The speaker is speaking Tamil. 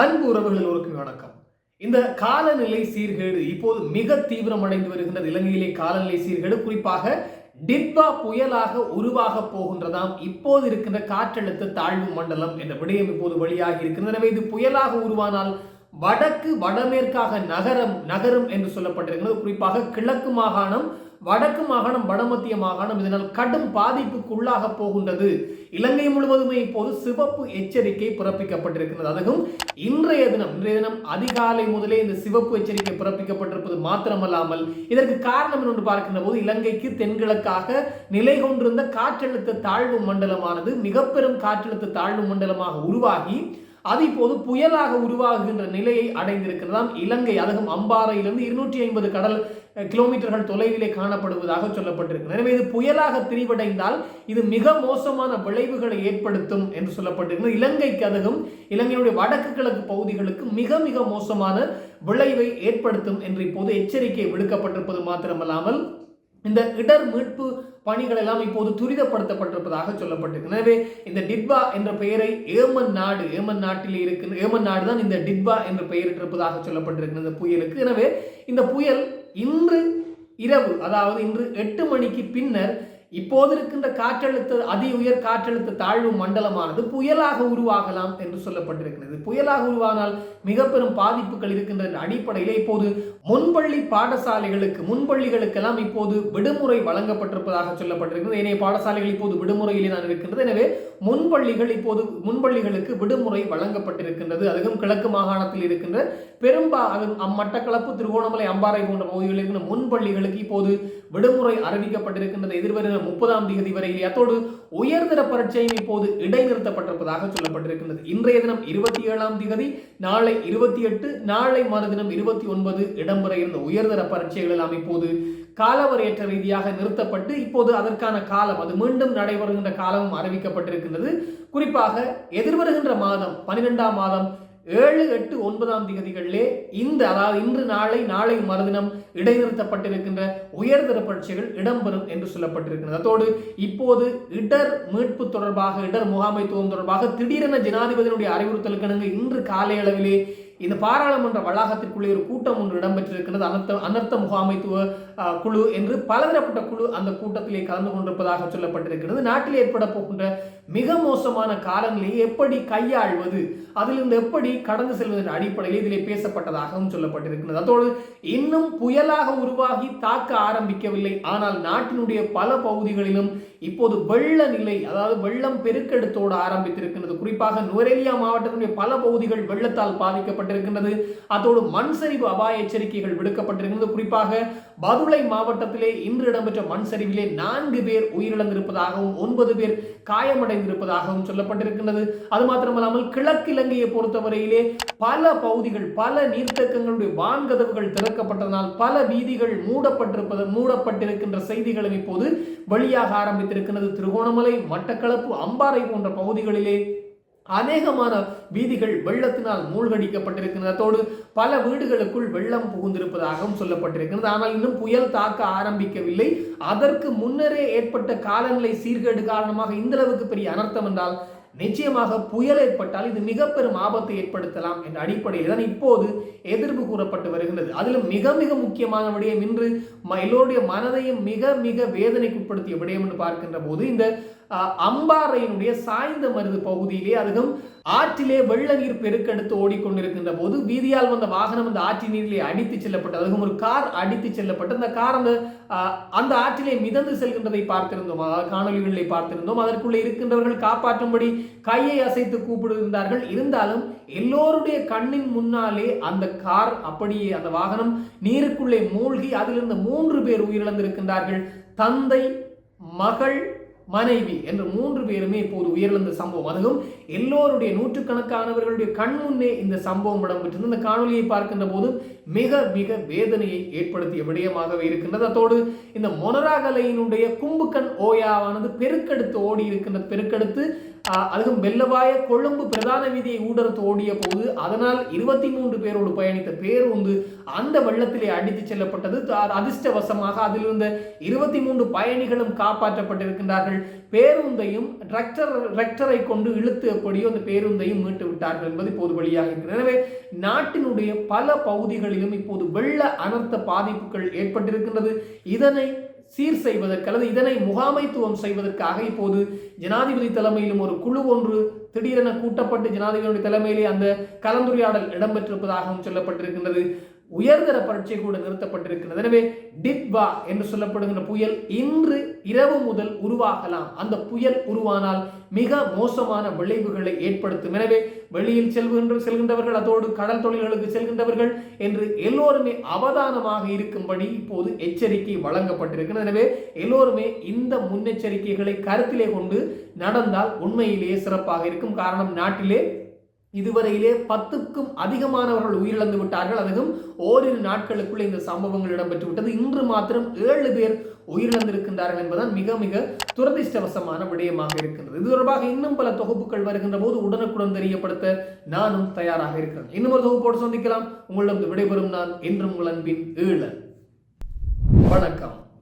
அன்பு உறவுகள் எல்லோருக்கும் வணக்கம். இந்த காலநிலை சீர்கேடு இப்போது மிக தீவிரமடைந்து வருகின்றது. இலங்கையிலே காலநிலை சீர்கேடு குறிப்பாக டிட்பா புயலாக உருவாக போகின்றதாம். இப்போது இருக்கின்ற காற்றழுத்த தாழ்வு மண்டலம் என்ற விடயம் இப்போது வெளியாகி இருக்கின்றது. எனவே இது புயலாக உருவானால் வடக்கு வடமேற்காக நகரம் நகரம் என்று சொல்லப்பட்டிருக்கிறது. குறிப்பாக கிழக்கு மாகாணம் வடக்கு மாகாணம் வடமத்திய மாகாணம் இதனால் கடும் பாதிப்புக்கு உள்ளாக போகின்றது. இலங்கை முழுவதுமே இப்போது சிவப்பு எச்சரிக்கை பிறப்பிக்கப்பட்டிருக்கிறது அதுவும் இன்றைய தினம் இன்றைய தினம் அதிகாலை முதலே இந்த சிவப்பு எச்சரிக்கை பிறப்பிக்கப்பட்டிருப்பது மாத்திரமல்லாமல் இதற்கு காரணம் என்று பார்க்கின்ற போது இலங்கைக்கு தென்கிழக்காக நிலை கொண்டிருந்த காற்றழுத்த தாழ்வு மண்டலமானது மிக பெரும் காற்றழுத்த தாழ்வு மண்டலமாக உருவாகி அது இப்போது புயலாக உருவாகுகின்ற நிலையை அடைந்திருக்கிறதாம். இலங்கை அதுவும் அம்பாறையிலிருந்து இருநூற்றி ஐம்பது கடல் கிலோமீட்டர்கள் தொலைவிலே காணப்படுவதாக சொல்லப்பட்டிருக்கிறது. எனவே இது புயலாக திரிவடைந்தால் இது மிக மோசமான விளைவுகளை ஏற்படுத்தும் என்று சொல்லப்பட்டிருக்கிறது. இலங்கைக்கு அதுவும் இலங்கையுடைய வடக்கு கிழக்கு பகுதிகளுக்கு மிக மிக மோசமான விளைவை ஏற்படுத்தும் என்று இப்போது எச்சரிக்கை விடுக்கப்பட்டிருப்பது மாத்திரமல்லாமல் இந்த இடர் மீட்பு பணிகள் எல்லாம் இப்போது துரிதப்படுத்தப்பட்டிருப்பதாக சொல்லப்பட்டிருக்கு. எனவே இந்த டிட்பா என்ற பெயரை ஏமன் நாடு ஏமன் நாட்டில் இருக்கு ஏமன் நாடு தான் இந்த டிட்பா என்ற பெயரிட்டிருப்பதாக சொல்லப்பட்டிருக்கு இந்த புயலுக்கு. எனவே இந்த புயல் இன்று இரவு அதாவது இன்று எட்டு மணிக்கு பின்னர் இப்போது இருக்கின்ற காற்றழுத்த அதி உயர் காற்றழுத்த தாழ்வு மண்டலமானது புயலாக உருவாகலாம் என்று சொல்லப்பட்டிருக்கிறது. புயலாக உருவானால் மிக பெரும் பாதிப்புகள் இருக்கின்ற அடிப்படையில் இப்போது முன்பள்ளி பாடசாலைகளுக்கு முன்பள்ளிகளுக்கெல்லாம் இப்போது விடுமுறை வழங்கப்பட்டிருப்பதாக சொல்லப்பட்டிருக்கிறது. ஏனைய பாடசாலைகள் இப்போது விடுமுறையிலே தான் இருக்கின்றது. எனவே முன்பள்ளிகள் இப்போது முன்பள்ளிகளுக்கு விடுமுறை வழங்கப்பட்டிருக்கின்றது. அதுவும் கிழக்கு மாகாணத்தில் இருக்கின்ற பெரும்பா அது திருகோணமலை அம்பாறை போன்ற பகுதிகளில் இருக்கின்ற முன்பள்ளிகளுக்கு இப்போது விடுமுறை அறிவிக்கப்பட்டிருக்கின்றது. எதிர்வருகிற முப்பதாம் தேதி வரையில் அத்தோடு உயர்தர பரீட்சையும் இப்போது இடைநிறுத்தப்பட்டிருப்பதாக சொல்லப்பட்டிருக்கின்றது. இன்றைய தினம் இருபத்தி ஏழாம் தேதி நாளை இருபத்தி எட்டு நாளை மறுதினம் இருபத்தி ஒன்பது இடம்பெற இருந்த உயர்தர பரீட்சைகள் எல்லாம் இப்போது காலவரையற்ற ரீதியாக நிறுத்தப்பட்டு இப்போது அதற்கான காலம் அது மீண்டும் நடைபெறுகின்ற காலமும் அறிவிக்கப்பட்டிருக்கின்றது. குறிப்பாக எதிர்வருகின்ற மாதம் பன்னிரெண்டாம் மாதம் ஏழு எட்டு ஒன்பதாம் திகதிகளிலே இந்த அதாவது இன்று நாளை நாளை மறுதினம் இடைநிறுத்தப்பட்டிருக்கின்ற உயர்தர பரீட்சைகள் இடம்பெறும் என்று சொல்லப்பட்டிருக்கிறது. அதோடு இப்போது இடர் மீட்பு தொடர்பாக இடர் முகாமைத்துவம் தொடர்பாக திடீரென ஜனாதிபதியினுடைய அறிவுறுத்தலுக்கிணங்க இன்று காலை அளவிலே இந்த பாராளுமன்ற வளாகத்திற்குள்ளே ஒரு கூட்டம் ஒன்று இடம்பெற்றிருக்கிறது. அனர்த்த அனர்த்த முகாமைத்துவ குழு என்று பலதரப்பட்ட குழு அந்த கூட்டத்திலே கலந்து கொண்டிருப்பதாக சொல்லப்பட்டிருக்கிறது. நாட்டில் ஏற்பட போகின்ற மிக மோசமான காலங்களை எப்படி கையாள்வது அதிலிருந்து எப்படி கடந்து செல்வதன் அடிப்படையில் இதிலே பேசப்பட்டதாகவும் சொல்லப்பட்டிருக்கிறது. அதோடு இன்னும் புயலாக உருவாகி தாக்க ஆரம்பிக்கவில்லை. ஆனால் நாட்டினுடைய பல பகுதிகளிலும் இப்போது வெள்ள நிலை அதாவது வெள்ளம் பெருக்கெடுத்தோடு ஆரம்பித்திருக்கிறது. குறிப்பாக நுவரெலியா மாவட்டத்தினுடைய பல பகுதிகள் வெள்ளத்தால் பாதிக்கப்பட்டிருக்கின்றது. அதோடு மண் சரிவு அபாய எச்சரிக்கைகள் விடுக்கப்பட்டிருக்கிறது. குறிப்பாக பதுளை மாவட்டத்திலே இன்று இடம்பெற்ற மண் சரிவிலே நான்கு பேர் உயிரிழந்திருப்பதாகவும் ஒன்பது பேர் காயமடை காயமடைந்திருப்பதாகவும் சொல்லப்பட்டிருக்கின்றது. அது மாத்திரமல்லாமல் கிழக்கு இலங்கையை பொறுத்தவரையிலே பல பகுதிகள் பல நீர்த்தேக்கங்களுடைய வான்கதவுகள் திறக்கப்பட்டதனால் பல வீதிகள் மூடப்பட்டிருப்பது மூடப்பட்டிருக்கின்ற செய்திகளும் இப்போது வெளியாக ஆரம்பித்திருக்கிறது திருகோணமலை மட்டக்களப்பு அம்பாறை போன்ற பகுதிகளிலே அநேகமான வீதிகள் வெள்ளத்தினால் மூழ்கடிக்கப்பட்டிருக்கிறதோடு பல வீடுகளுக்குள் வெள்ளம் புகுந்திருப்பதாகவும் சொல்லப்பட்டிருக்கிறது ஆனால் இன்னும் புயல் தாக்க ஆரம்பிக்கவில்லை. அதற்கு முன்னரே ஏற்பட்ட காலநிலை சீர்கேடு காரணமாக இந்த அளவுக்கு பெரிய அனர்த்தம் என்றால் நிச்சயமாக புயல் ஏற்பட்டால் இது மிக பெரும் ஆபத்தை ஏற்படுத்தலாம் என்ற அடிப்படையில் தான் இப்போது எதிர்ப்பு கூறப்பட்டு வருகின்றது. அதிலும் மிக மிக முக்கியமான விடயம் இன்று எல்லோருடைய மனதையும் மிக மிக வேதனைக்குட்படுத்திய விடயம் என்று பார்க்கின்ற போது இந்த அம்பாறையினுடைய சாய்ந்த மருது பகுதியிலே அதுவும் ஆற்றிலே வெள்ள நீர் பெருக்கெடுத்து ஓடிக்கொண்டிருக்கின்ற போது வீதியால் வந்த வாகனம் அந்த ஆற்றின் நீரிலே அடித்து செல்லப்பட்டு அதுவும் ஒரு கார் அடித்து செல்லப்பட்டு அந்த கார் அந்த அந்த ஆற்றிலே மிதந்து செல்கின்றதை பார்த்திருந்தோம். காணொலிகளை பார்த்திருந்தோம். அதற்குள்ளே இருக்கின்றவர்கள் காப்பாற்றும்படி கையை அசைத்து கூப்பிடுகின்றார்கள். இருந்தாலும் எல்லோருடைய கண்ணின் முன்னாலே அந்த கார் அப்படியே அந்த வாகனம் நீருக்குள்ளே மூழ்கி அதிலிருந்து மூன்று பேர் உயிரிழந்திருக்கின்றார்கள். தந்தை மகள் மனைவி என்று மூன்று பேருமே இப்போது உயிரிழந்த சம்பவம். அதுவும் எல்லோருடைய நூற்றுக்கணக்கானவர்களுடைய கண் முன்னே இந்த சம்பவம் இடம்பெற்றது இந்த காணொலியை பார்க்கின்ற போது மிக மிக வேதனையை ஏற்படுத்திய விடயமாகவே இருக்கின்றது. அதோடு இந்த மொனராகலையினுடைய கும்புக்கண் ஓயாவானது பெருக்கெடுத்து ஓடி இருக்கின்ற பெருக்கெடுத்து அதுவும் வெள்ளவாய கொழும்பு பிரதான வீதியை ஊடறுத்து ஓடிய போது அதனால் இருபத்தி மூன்று பேரோடு பயணித்த பேருந்து அந்த வெள்ளத்திலே அடித்து செல்லப்பட்டது. அதிர்ஷ்டவசமாக அதில் இருந்த இருபத்தி மூன்று பயணிகளும் காப்பாற்றப்பட்டிருக்கின்றார்கள். பேருந்தையும் டிராக்டர் டிராக்டரை கொண்டு இழுத்து எப்படியோ அந்த பேருந்தையும் மீட்டு விட்டார்கள் என்பது இப்போது வெளியாக இருக்கிறது. எனவே நாட்டினுடைய பல பகுதிகளிலும் இப்போது வெள்ள அனர்த்த பாதிப்புகள் ஏற்பட்டிருக்கின்றது. இதனை சீர் செய்வதற்கு அல்லது இதனை முகாமைத்துவம் செய்வதற்காக இப்போது ஜனாதிபதி தலைமையிலும் ஒரு குழு ஒன்று திடீரென கூட்டப்பட்டு ஜனாதிபதியுடைய தலைமையிலே அந்த கலந்துரையாடல் இடம்பெற்றிருப்பதாகவும் சொல்லப்பட்டிருக்கின்றது. உயர்தர பரீட்சை கூட நிறுத்தப்பட்டிருக்கிறது எனவே டிட்வா என்று சொல்லப்படுகின்ற புயல் இன்று இரவு முதல் உருவாகலாம். அந்த புயல் உருவானால் மிக மோசமான விளைவுகளை ஏற்படுத்தும். எனவே வெளியில் செல்கின்ற செல்கின்றவர்கள் அதோடு கடல் தொழில்களுக்கு செல்கின்றவர்கள் என்று எல்லோருமே அவதானமாக இருக்கும்படி இப்போது எச்சரிக்கை வழங்கப்பட்டிருக்கிறது. எனவே எல்லோருமே இந்த முன்னெச்சரிக்கைகளை கருத்திலே கொண்டு நடந்தால் உண்மையிலேயே சிறப்பாக இருக்கும். காரணம் நாட்டிலே இதுவரையிலே பத்துக்கும் அதிகமானவர்கள் உயிரிழந்து விட்டார்கள். அதுவும் ஓரிரு நாட்களுக்குள்ள இந்த சம்பவங்கள் இடம்பெற்று விட்டது. இன்று மாத்திரம் ஏழு பேர் உயிரிழந்திருக்கின்றார்கள் என்பதுதான் மிக மிக துரதிர்ஷ்டவசமான விடயமாக இருக்கின்றது இது தொடர்பாக இன்னும் பல தொகுப்புகள் வருகின்ற போது உடனுக்குடன் தெரியப்படுத்த நானும் தயாராக இருக்கிறேன். இன்னும் ஒரு தொகுப்போடு சந்திக்கலாம். உங்களிடம் விடைபெறும் நான் என்றும் உங்கள் அன்பின் ஈழன். வணக்கம்.